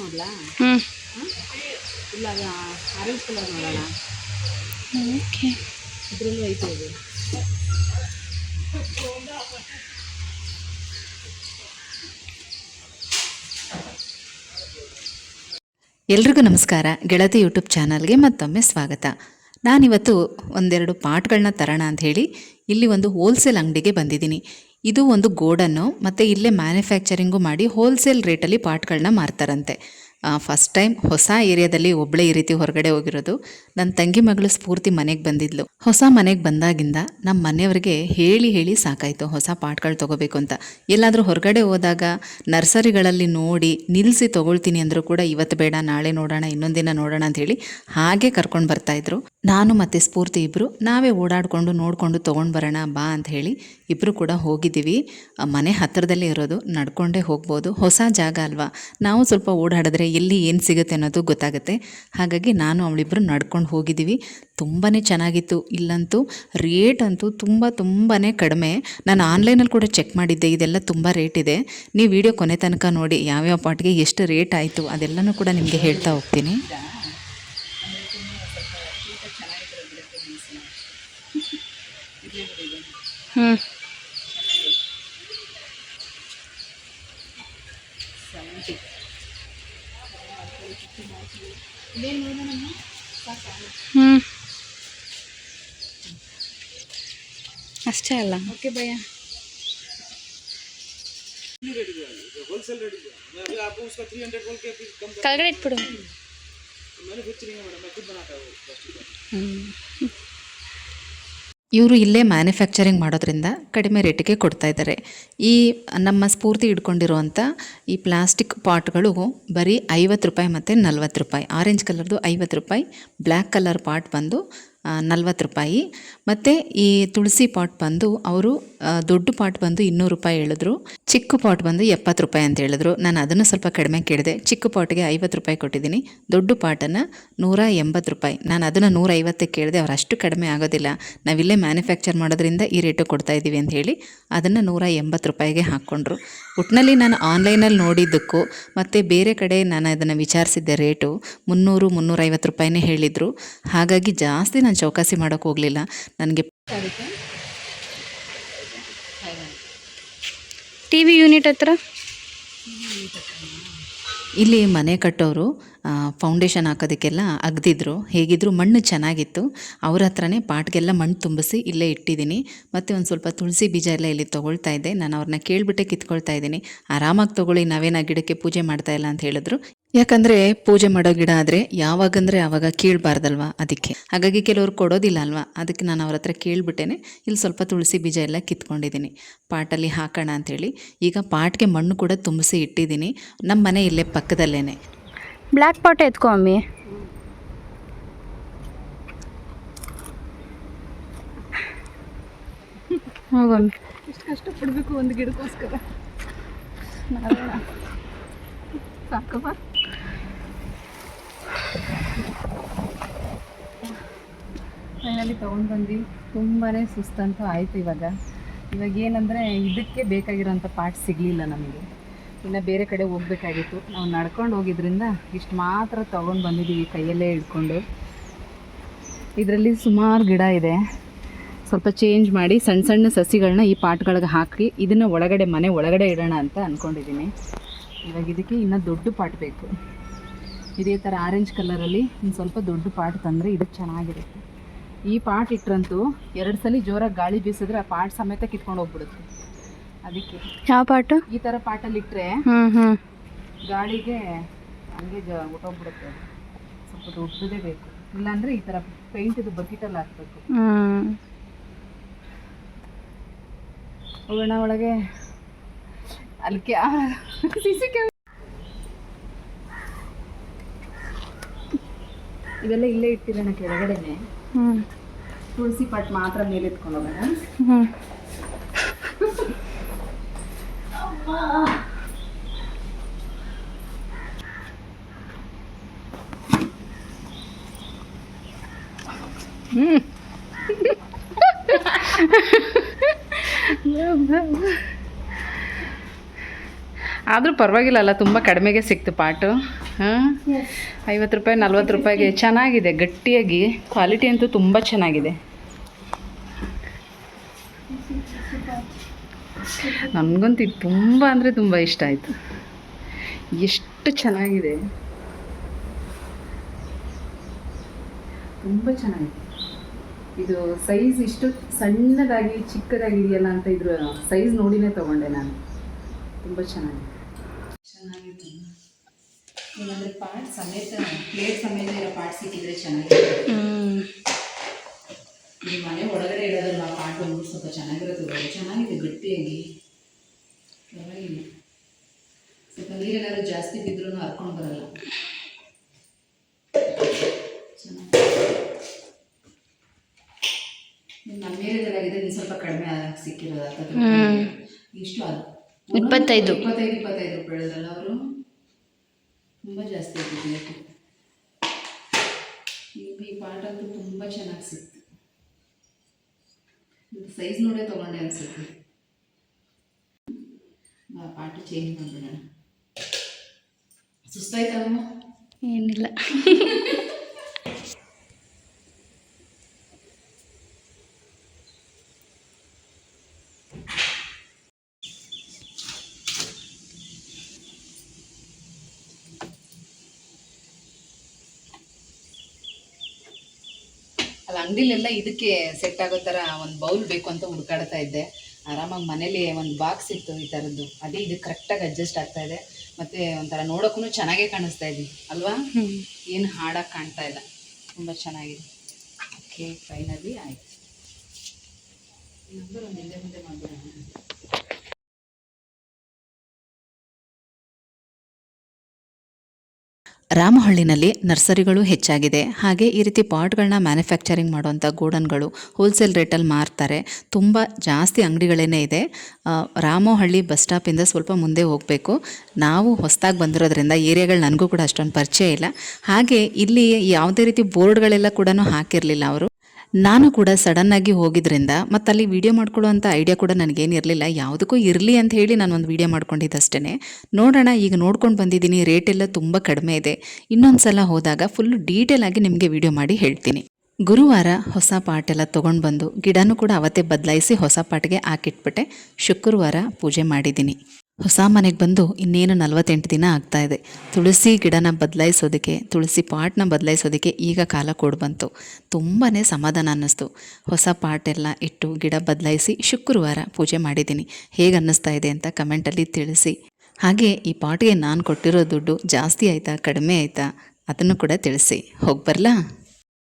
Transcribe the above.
ನೋಡ್ಲಾ? ಹ್ಞೂ ಇಲ್ಲ ಅದು ಆರೆಂಜ್ ಕಲರ್ ನೋಡೋಣ. ಓಕೆ. ಇದರಲ್ಲಿ ವೈಟ್ ಇದೆ ಎಲ್ರಿಗೂ ನಮಸ್ಕಾರ. ಗೆಳತಿ ಯೂಟ್ಯೂಬ್ ಚಾನಲ್ಗೆ ಮತ್ತೊಮ್ಮೆ ಸ್ವಾಗತ. ನಾನಿವತ್ತು ಒಂದೆರಡು ಪಾಟ್ಗಳನ್ನ ತರೋಣ ಅಂತ ಹೇಳಿ ಇಲ್ಲಿ ಒಂದು ಹೋಲ್ಸೇಲ್ ಅಂಗಡಿಗೆ ಬಂದಿದ್ದೀನಿ. ಇದು ಒಂದು ಗೋಡನ್ನು ಮತ್ತು ಇಲ್ಲೇ ಮ್ಯಾನುಫ್ಯಾಕ್ಚರಿಂಗು ಮಾಡಿ ಹೋಲ್ಸೇಲ್ ರೇಟಲ್ಲಿ ಪಾರ್ಟ್ಗಳನ್ನ ಮಾರ್ತಾರಂತೆ. ಫಸ್ಟ್ ಟೈಮ್ ಹೊಸ ಏರಿಯಾದಲ್ಲಿ ಒಬ್ಬಳೇ ಈ ರೀತಿ ಹೊರಗಡೆ ಹೋಗಿರೋದು. ನನ್ನ ತಂಗಿ ಮಗಳು ಸ್ಫೂರ್ತಿ ಮನೆಗೆ ಬಂದಿದ್ಲು. ಹೊಸ ಮನೆಗೆ ಬಂದಾಗಿಂದ ನಮ್ಮ ಮನೆಯವ್ರಿಗೆ ಹೇಳಿ ಹೇಳಿ ಸಾಕಾಯಿತು. ಹೊಸ ಪಾಟ್ಗಳು ತೊಗೋಬೇಕು ಅಂತ. ಎಲ್ಲಾದರೂ ಹೊರಗಡೆ ಹೋದಾಗ ನರ್ಸರಿಗಳಲ್ಲಿ ನೋಡಿ ನಿಲ್ಲಿಸಿ ತೊಗೊಳ್ತೀನಿ ಅಂದರೂ ಕೂಡ ಇವತ್ತು ಬೇಡ, ನಾಳೆ ನೋಡೋಣ ದಿನ ನೋಡೋಣ ಅಂತ ಹೇಳಿ ಹಾಗೆ ಕರ್ಕೊಂಡು ಬರ್ತಾಯಿದ್ರು ನಾನು ಮತ್ತು ಸ್ಫೂರ್ತಿ ಇಬ್ಬರು ನಾವೇ ಓಡಾಡಿಕೊಂಡು ನೋಡಿಕೊಂಡು ತೊಗೊಂಡು ಬರೋಣ ಬಾ ಅಂತ ಹೇಳಿ ಇಬ್ಬರು ಕೂಡ ಹೋಗಿದ್ದೀವಿ. ಮನೆ ಹತ್ತಿರದಲ್ಲೇ ಇರೋದು, ನಡ್ಕೊಂಡೇ ಹೋಗ್ಬೋದು. ಹೊಸ ಜಾಗ ಅಲ್ವಾ? ನಾವು ಸ್ವಲ್ಪ ಓಡಾಡಿದ್ರೆ ಎಲ್ಲಿ ಏನು ಸಿಗುತ್ತೆ ಅನ್ನೋದು ಗೊತ್ತಾಗುತ್ತೆ. ಹಾಗಾಗಿ ನಾನು ಅವಳಿಬ್ಬರು ನಡ್ಕೊಂಡು ಹೋಗಿದ್ದೀವಿ ತುಂಬಾ ಚೆನ್ನಾಗಿತ್ತು. ಇಲ್ಲಂತೂ ರೇಟ್ ಅಂತೂ ತುಂಬ ತುಂಬಾ ಕಡಿಮೆ. ನಾನು ಆನ್ಲೈನಲ್ಲಿ ಕೂಡ ಚೆಕ್ ಮಾಡಿದ್ದೆ. ಇದೆಲ್ಲ ತುಂಬ ರೇಟ್ ಇದೆ. ನೀವು ವಿಡಿಯೋ ಕೊನೆ ತನಕ ನೋಡಿ ಯಾವ್ಯಾವ ಪಾಟ್ಗೆ ಎಷ್ಟು ರೇಟ್ ಆಯಿತು ಅದೆಲ್ಲನೂ ಕೂಡ ನಿಮಗೆ ಹೇಳ್ತಾ ಹೋಗ್ತೀನಿ. ಹ್ಞೂ ಅಷ್ಟೇ ಅಲ್ಲ. ಓಕೆ ಭಯ ಕೆಳಗಡೆ ಇಟ್ಬಿಡು. ಇವರು ಇಲ್ಲೇ ಮ್ಯಾನುಫ್ಯಾಕ್ಚರಿಂಗ್ ಮಾಡೋದ್ರಿಂದ ಕಡಿಮೆ ರೇಟಿಗೆ ಕೊಡ್ತಾ ಇದ್ದಾರೆ. ಈ ನಮ್ಮ ಸ್ಫೂರ್ತಿ ಇಟ್ಕೊಂಡಿರುವಂಥ ಈ ಪ್ಲಾಸ್ಟಿಕ್ ಪಾಟ್ಗಳು ಬರೀ ಐವತ್ತು ರೂಪಾಯಿ ಮತ್ತು ನಲ್ವತ್ತು ರೂಪಾಯಿ. ಆರೆಂಜ್ ಕಲರ್ದು ಐವತ್ತು ರೂಪಾಯಿ ಬ್ಲ್ಯಾಕ್ ಕಲರ್ ಪಾಟ್ ಬಂದು ನಲ್ವತ್ತು ರೂಪಾಯಿ. ಮತ್ತು ಈ ತುಳಸಿ ಪಾಟ್ ಬಂದು ಅವರು ದೊಡ್ಡ ಪಾಟ್ ಬಂದು ಇನ್ನೂರು ರೂಪಾಯಿ ಹೇಳಿದ್ರು, ಚಿಕ್ಕ ಪಾಟ್ ಬಂದು ಎಪ್ಪತ್ತು ರೂಪಾಯಿ ಅಂತ ಹೇಳಿದ್ರು. ನಾನು ಅದನ್ನು ಸ್ವಲ್ಪ ಕಡಿಮೆ ಕೇಳಿದೆ. ಚಿಕ್ಕ ಪಾಟ್ಗೆ ಐವತ್ತು ರೂಪಾಯಿ ಕೊಟ್ಟಿದ್ದೀನಿ. ದೊಡ್ಡ ಪಾಟನ್ನು ನೂರ ಎಂಬತ್ತು ರೂಪಾಯಿ. ನಾನು ಅದನ್ನು ನೂರ ಐವತ್ತಕ್ಕೆ ಕೇಳಿದೆ. ಅವ್ರು ಅಷ್ಟು ಕಡಿಮೆ ಆಗೋದಿಲ್ಲ. ನಾವಿಲ್ಲೇ ಮ್ಯಾನುಫ್ಯಾಕ್ಚರ್ ಮಾಡೋದ್ರಿಂದ ಈ ರೇಟು ಕೊಡ್ತಾ ಇದ್ದೀವಿ ಅಂತ ಹೇಳಿ ಅದನ್ನು ನೂರ ಎಂಬತ್ತು ರೂಪಾಯಿಗೆ ಹಾಕ್ಕೊಂಡ್ರು. ಒಟ್ಟಿನಲ್ಲಿ ನಾನು ಆನ್ಲೈನಲ್ಲಿ ನೋಡಿದ್ದಕ್ಕೂ ಮತ್ತು ಬೇರೆ ಕಡೆ ನಾನು ಅದನ್ನು ವಿಚಾರಿಸಿದ್ದೆ ರೇಟು ಮುನ್ನೂರು, ಮುನ್ನೂರೈವತ್ತು ರೂಪಾಯಿನೇ ಹೇಳಿದರು. ಹಾಗಾಗಿ ಜಾಸ್ತಿ ನಾನು ಚೌಕಾಸಿ ಮಾಡೋಕ್ಕೆ ಹೋಗಲಿಲ್ಲ. ನನಗೆ ಟಿ ವಿ ಯೂನಿಟ್ ಹತ್ರ? ಇಲ್ಲಿ ಮನೆ ಕಟ್ಟೋರು ಫೌಂಡೇಶನ್ ಹಾಕೋದಕ್ಕೆಲ್ಲ ಅಗ್ದಿದ್ರು. ಹೇಗಿದ್ರು ಮಣ್ಣು ಚೆನ್ನಾಗಿತ್ತು. ಅವ್ರ ಹತ್ರನೇ ಪಾಟ್ಗೆಲ್ಲ ಮಣ್ಣು ತುಂಬಿಸಿ ಇಲ್ಲೇ ಇಟ್ಟಿದ್ದೀನಿ. ಮತ್ತು ಒಂದು ಸ್ವಲ್ಪ ತುಳಸಿ ಬೀಜ ಎಲ್ಲ ಇಲ್ಲಿ ತೊಗೊಳ್ತಾ ಇದ್ದೆ. ನಾನು ಅವ್ರನ್ನ ಕೇಳಿಬಿಟ್ಟೆ ಕಿತ್ಕೊಳ್ತಾ ಇದ್ದೀನಿ. ಆರಾಮಾಗಿ ತೊಗೊಳ್ಳಿ, ನಾವೇನು ಗಿಡಕ್ಕೆ ಪೂಜೆ ಮಾಡ್ತಾ ಇಲ್ಲ ಅಂತ ಹೇಳಿದ್ರು. ಯಾಕಂದರೆ ಪೂಜೆ ಮಾಡೋ ಗಿಡ ಆದರೆ ಯಾವಾಗಂದ್ರೆ ಆವಾಗ ಕೀಳ್ಬಾರ್ದಲ್ವಾ ಅದಕ್ಕೆ. ಹಾಗಾಗಿ ಕೆಲವರು ಕೊಡೋದಿಲ್ಲ ಅಲ್ವಾ? ಅದಕ್ಕೆ ನಾನು ಅವ್ರ ಹತ್ರ ಕೇಳಿಬಿಟ್ಟೇನೆ. ಇಲ್ಲಿ ಸ್ವಲ್ಪ ತುಳಸಿ ಬೀಜ ಎಲ್ಲ ಕಿತ್ಕೊಂಡಿದ್ದೀನಿ. ಪಾಟಲ್ಲಿ ಹಾಕೋಣ ಅಂಥೇಳಿ ಈಗ ಪಾಟ್ಗೆ ಮಣ್ಣು ಕೂಡ ತುಂಬಿಸಿ ಇಟ್ಟಿದ್ದೀನಿ. ನಮ್ಮ ಮನೆ ಇಲ್ಲೇ ಪಕ್ಕದಲ್ಲೇನೆ. ಬ್ಲ್ಯಾಕ್ ಪಾಟ್ ಎತ್ಕೊ ಅಮ್ಮಿ ಹೋಗಮ್ಮಿ ಎಷ್ಟು ಕಷ್ಟಪಡಬೇಕು ಒಂದು ಗಿಡಕ್ಕೋಸ್ಕರ. ಸಾಕಪ್ಪ. ಫೈನಲಿ ತೊಗೊಂಡು ಬಂದು ತುಂಬಾ ಸುಸ್ತಂತೂ ಆಯಿತು ಇವಾಗ. ಇವಾಗ ಏನಂದರೆ ಇದಕ್ಕೆ ಬೇಕಾಗಿರೋಂಥ ಪಾರ್ಟ್ ಸಿಗಲಿಲ್ಲ ನಮಗೆ. ಇನ್ನು ಬೇರೆ ಕಡೆ ಹೋಗ್ಬೇಕಾಗಿತ್ತು. ನಾವು ನಡ್ಕೊಂಡು ಹೋಗಿದ್ರಿಂದ ಇಷ್ಟು ಮಾತ್ರ ತೊಗೊಂಡು ಬಂದಿದ್ದೀವಿ ಕೈಯಲ್ಲೇ ಹಿಡ್ಕೊಂಡು. ಇದರಲ್ಲಿ ಸುಮಾರು ಗಿಡ ಇದೆ. ಸ್ವಲ್ಪ ಚೇಂಜ್ ಮಾಡಿ ಸಣ್ಣ ಸಣ್ಣ ಸಸಿಗಳನ್ನ ಈ ಪಾಟ್ಗಳಿಗೆ ಹಾಕಿ ಇದನ್ನು ಒಳಗಡೆ ಮನೆ ಒಳಗಡೆ ಇಡೋಣ ಅಂತ ಅಂದ್ಕೊಂಡಿದ್ದೀನಿ ಇವಾಗ ಇದಕ್ಕೆ ಇನ್ನೂ ದೊಡ್ಡ ಪಾಟ್ ಬೇಕು. ಇದೇ ಥರ ಆರೆಂಜ್ ಕಲರಲ್ಲಿ ಒಂದು ಸ್ವಲ್ಪ ದೊಡ್ಡ ಪಾಟ್ ತಂದರೆ ಇದು ಚೆನ್ನಾಗಿರುತ್ತೆ. ಈ ಪಾಟ್ ಇಟ್ಟರಂತೂ ಎರಡು ಸಲ ಜೋರಾಗಿ ಗಾಳಿ ಬೀಸಿದ್ರೆ ಆ ಪಾಟ್ ಸಮೇತ ಕಿತ್ಕೊಂಡು ಹೋಗ್ಬಿಡುತ್ತೆ. ಅದಕ್ಕೆ ಯಾವ ಪಾಟು? ಈ ಥರ ಪಾಟಲ್ಲಿ ಇಟ್ಟರೆ ಗಾಳಿಗೆ ಹಂಗೆ ಜ ಹೊಟ್ಟೋಗ್ಬಿಡುತ್ತೆ ಸ್ವಲ್ಪ ದೊಡ್ಡದೇ ಬೇಕು. ಇಲ್ಲಾಂದರೆ ಈ ಥರ ಪೇಂಟ್ ಬಕೆಟಲ್ಲಿ ಹಾಕ್ಬೇಕು. ಹೋಗೋಣ ಒಳಗೆ. ಅಲ್ಲಿ ಸಿ ಸಿ ಕ್ಯಾಮ್ ಇವೆಲ್ಲ ಇಲ್ಲೇ ಇಟ್ಟಿರೋಣ ಕೆಳಗಡೆನೆ. ಹ್ಞೂ ತುಳಸಿ ಪಾಟ್ ಮಾತ್ರ ಮೇಲೆ ಎತ್ಕೊಂಡು ಹೋಗೋಣ. ಹ್ಞೂ ಆದರೂ ಪರವಾಗಿಲ್ಲ ಅಲ್ಲ ತುಂಬ ಕಡಿಮೆಗೆ ಸಿಕ್ತು ಪಾಟು. ಹಾಂ? ಐವತ್ತು ರೂಪಾಯಿ ನಲ್ವತ್ತು ರೂಪಾಯಿಗೆ ಚೆನ್ನಾಗಿದೆ ಗಟ್ಟಿಯಾಗಿ. ಕ್ವಾಲಿಟಿ ಅಂತೂ ತುಂಬ ಚೆನ್ನಾಗಿದೆ. ನನಗಂತೂ ಇದು ತುಂಬ ಅಂದರೆ ತುಂಬ ಇಷ್ಟ ಆಯಿತು. ಎಷ್ಟು ಚೆನ್ನಾಗಿದೆ. ತುಂಬ ಚೆನ್ನಾಗಿದೆ. ಇದು ಸೈಜ್ ಇಷ್ಟು ಸಣ್ಣದಾಗಿ ಚಿಕ್ಕದಾಗಿ ಇದೆಯಲ್ಲ ಅಂತ ಇದ್ರ ಸೈಜ್ ನೋಡಿನೇ ತಗೊಂಡೆ ನಾನು. ತುಂಬ ಚೆನ್ನಾಗಿದೆ. ಏನಂದರೆ ಪಾಟ್ ಸಮೇತ ಪ್ಲೇಟ್ ಸಮೇತ ಇರೋ ಪಾಟ್ ಸಿಕ್ಕಿದ್ರೆ ಚೆನ್ನಾಗಿದೆ ಈ ಮನೆ ಒಳಗಡೆ ಇಡೋದಲ್ಲ ಪಾಟ್ ಒಂದು ಸ್ವಲ್ಪ ಚೆನ್ನಾಗಿರುತ್ತೆ ಚೆನ್ನಾಗಿದೆ ಗಟ್ಟಿಯಾಗಿ. ಪರವಾಗಿಲ್ಲ. ಸ್ವಲ್ಪ ನೀರೇನಾದ್ರು ಜಾಸ್ತಿ ಬಿದ್ರೂ ಹರ್ಕೊಂಡು ಬರಲ್ಲ. ನಮ್ಮ ಏರಿಯಾದಲ್ಲಾಗಿದೆ ನೀವು ಸ್ವಲ್ಪ ಕಡಿಮೆ ಆಗಿ ಸಿಕ್ಕಿರೋದು ಇಷ್ಟು ಅದು ಇಪ್ಪತ್ತೈದು. ಇಪ್ಪತ್ತೈದು ಇಪ್ಪತ್ತೈದು ಹೇಳಿದ್ರಲ್ಲ ಅವರು? ತುಂಬ ಜಾಸ್ತಿ ಆಗಿದೆ ಈ ಪಾಟ್ ಅಂತೂ ತುಂಬ ಚೆನ್ನಾಗಿ ಸಿಕ್ತು. ಸೈಜ್ ನೋಡೇ ತೊಗೊಂಡೆ ಅನಿಸುತ್ತೆ. ಆ ಪಾಟ್ ಚೇಂಜ್ ಮಾಡ್ಬಿಡೋಣ ಸುಸ್ತಾಯ್ತಮ್ಮ ಏನಿಲ್ಲ. ಅಲ್ಲ ಅಂಗಡಿಲೆಲ್ಲ ಇದಕ್ಕೆ ಸೆಟ್ ಆಗೋ ಥರ ಒಂದು ಬೌಲ್ ಬೇಕು ಅಂತ ಹುಡುಕಾಡ್ತಾ ಇದ್ದೆ. ಆರಾಮಾಗಿ ಮನೇಲಿ ಒಂದು ಬಾಕ್ಸ್ ಇತ್ತು ಈ ಥರದ್ದು ಅದೇ ಇದು ಕರೆಕ್ಟಾಗಿ ಅಡ್ಜಸ್ಟ್ ಆಗ್ತಾ ಇದೆ. ಮತ್ತು ಒಂಥರ ನೋಡೋಕ್ಕೂ ಚೆನ್ನಾಗೇ ಕಾಣಿಸ್ತಾ ಇದೆ. ಅಲ್ವಾ? ಏನು ಹಾಡಾಗಿ ಕಾಣ್ತಾ ಇಲ್ಲ. ತುಂಬ ಚೆನ್ನಾಗಿದೆ. ಓಕೆ ಫೈನಲಿ ಆಯಿತು. ಇನ್ನೊಂದು ಒಂದು ಹಿಂದೆ ಮುಂದೆ ಮಾಡ್ಬಿಡೋಣ. ರಾಮಹಳ್ಳಿನಲ್ಲಿ ನರ್ಸರಿಗಳು ಹೆಚ್ಚಾಗಿದೆ. ಹಾಗೆ ಈ ರೀತಿ ಪಾಟ್ಗಳನ್ನ ಮ್ಯಾನುಫ್ಯಾಕ್ಚರಿಂಗ್ ಮಾಡುವಂಥ ಗೋಡನ್ಗಳು ಹೋಲ್ಸೇಲ್ ರೇಟಲ್ಲಿ ಮಾರ್ತಾರೆ. ತುಂಬ ಜಾಸ್ತಿ ಅಂಗಡಿಗಳೇನೇ ಇದೆ. ರಾಮಹಳ್ಳಿ ಬಸ್ ಸ್ಟಾಪಿಂದ ಸ್ವಲ್ಪ ಮುಂದೆ ಹೋಗಬೇಕು. ನಾವು ಹೊಸದಾಗಿ ಬಂದಿರೋದ್ರಿಂದ ಏರಿಯಾಗಳು ನನಗೂ ಕೂಡ ಅಷ್ಟೊಂದು ಪರಿಚಯ ಇಲ್ಲ. ಹಾಗೆ ಇಲ್ಲಿ ಯಾವುದೇ ರೀತಿ ಬೋರ್ಡ್ಗಳೆಲ್ಲ ಕೂಡ ಹಾಕಿರಲಿಲ್ಲ ಅವರು. ನಾನು ಕೂಡ ಸಡನ್ನಾಗಿ ಹೋಗಿದ್ರಿಂದ ಮತ್ತು ಅಲ್ಲಿ ವಿಡಿಯೋ ಮಾಡ್ಕೊಳ್ಳುವಂಥ ಐಡಿಯಾ ಕೂಡ ನನಗೇನಿರಲಿಲ್ಲ. ಯಾವುದಕ್ಕೂ ಇರಲಿ ಅಂತ ಹೇಳಿ ನಾನು ಒಂದು ವಿಡಿಯೋ ಮಾಡ್ಕೊಂಡಿದ್ದಷ್ಟೇ ನೋಡೋಣ, ಈಗ ನೋಡ್ಕೊಂಡು ಬಂದಿದ್ದೀನಿ. ರೇಟ್ ಎಲ್ಲ ತುಂಬ ಕಡಿಮೆ ಇದೆ. ಇನ್ನೊಂದು ಸಲ ಹೋದಾಗ ಫುಲ್ ಡೀಟೇಲ್ ಆಗಿ ನಿಮಗೆ ವಿಡಿಯೋ ಮಾಡಿ ಹೇಳ್ತೀನಿ. ಗುರುವಾರ ಹೊಸ ಪಾಟ್ ಎಲ್ಲ ತೊಗೊಂಡು ಬಂದು ಗಿಡನೂ ಕೂಡ ಅವತ್ತೇ ಬದಲಾಯಿಸಿ ಹೊಸ ಪಾಟ್ಗೆ ಹಾಕಿಟ್ಬಿಟ್ಟೆ. ಶುಕ್ರವಾರ ಪೂಜೆ ಮಾಡಿದ್ದೀನಿ. ಹೊಸ ಮನೆಗೆ ಬಂದು ಇನ್ನೇನು ನಲವತ್ತೆಂಟು ದಿನ ಆಗ್ತಾ ಇದೆ. ತುಳಸಿ ಗಿಡನ ಬದಲಾಯಿಸೋದಕ್ಕೆ, ತುಳಸಿ ಪಾಟ್ನ ಬದಲಾಯಿಸೋದಕ್ಕೆ ಈಗ ಕಾಲ ಕೊಡು ಬಂತು. ತುಂಬಾ ಸಮಾಧಾನ ಅನ್ನಿಸ್ತು. ಹೊಸ ಪಾಟ್ ಎಲ್ಲ ಇಟ್ಟು ಗಿಡ ಬದಲಾಯಿಸಿ ಶುಕ್ರವಾರ ಪೂಜೆ ಮಾಡಿದ್ದೀನಿ. ಹೇಗೆ ಅನ್ನಿಸ್ತಾ ಇದೆ ಅಂತ ಕಮೆಂಟಲ್ಲಿ ತಿಳಿಸಿ. ಹಾಗೆ ಈ ಪಾಟ್ಗೆ ನಾನು ಕೊಟ್ಟಿರೋ ದುಡ್ಡು ಜಾಸ್ತಿ ಆಯಿತಾ, ಕಡಿಮೆ ಆಯಿತಾ, ಅದನ್ನು ಕೂಡ ತಿಳಿಸಿ. ಹೋಗಿ ಬರಲಾ?